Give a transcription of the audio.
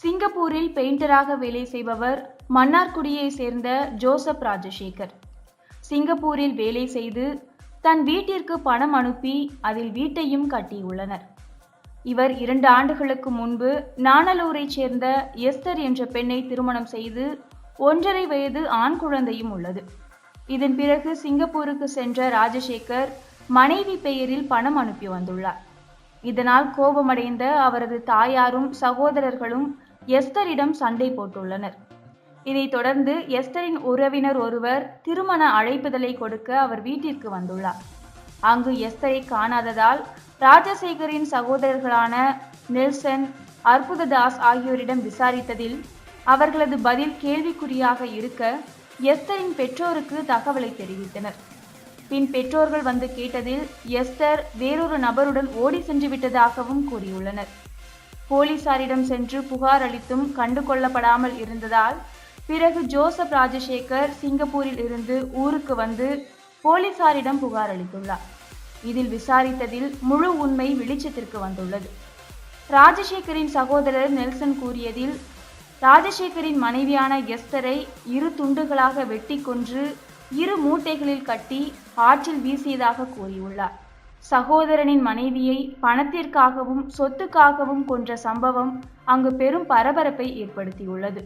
சிங்கப்பூரில் பெயிண்டராக வேலை செய்பவர் மன்னார்குடியை சேர்ந்த ஜோசப் ராஜசேகர். சிங்கப்பூரில் வேலை செய்து தன் வீட்டிற்கு பணம் அனுப்பி அதில் வீட்டையும் கட்டியுள்ளனர். இவர் இரண்டு ஆண்டுகளுக்கு முன்பு நாணலூரைச் சேர்ந்த எஸ்தர் என்ற பெண்ணை திருமணம் செய்து ஒன்றரை வயது ஆண் குழந்தையும் உள்ளது. இதன் பிறகு சிங்கப்பூருக்கு சென்ற ராஜசேகர் மனைவி பெயரில் பணம் அனுப்பி வந்துள்ளார். இதனால் கோபமடைந்த அவரது தாயாரும் சகோதரர்களும் எஸ்தரிடம் சண்டை போட்டுள்ளனர். இதைத் தொடர்ந்து எஸ்தரின் உறவினர் ஒருவர் திருமண அழைப்புதலை கொடுக்க அவர் வீட்டிற்கு வந்துள்ளார். அங்கு எஸ்தரை காணாததால் ராஜசேகரின் சகோதரர்களான நெல்சன் அற்புததாஸ் ஆகியோரிடம் விசாரித்ததில் அவர்களது பதில் கேள்விக்குறியாக இருக்க எஸ்தரின் பெற்றோருக்கு தகவலை தெரிவித்தனர். பின் பெற்றோர்கள் வந்து கேட்டதில் எஸ்தர் வேறொரு நபருடன் ஓடி சென்று விட்டதாகவும் கூறியுள்ளனர். போலீசாரிடம் சென்று புகார் அளித்தும் கண்டுகொள்ளப்படாமல் இருந்ததால் பிறகு ஜோசப் ராஜசேகர் சிங்கப்பூரில் இருந்து ஊருக்கு வந்து போலீசாரிடம் புகார் அளித்துள்ளார். இதில் விசாரித்ததில் முழு உண்மை வெளிச்சத்திற்கு வந்துள்ளது. ராஜசேகரின் சகோதரர் நெல்சன் கூறியதில் ராஜசேகரின் மனைவியான எஸ்தரை இரு துண்டுகளாக வெட்டி கொன்று இரு மூட்டைகளில் கட்டி ஆற்றில் வீசியதாக கூறியுள்ளார். சகோதரனின் மனைவியை பணத்திற்காகவும் சொத்துக்காகவும் கொன்ற சம்பவம் அங்கு பெரும் பரபரப்பை ஏற்படுத்தியுள்ளது.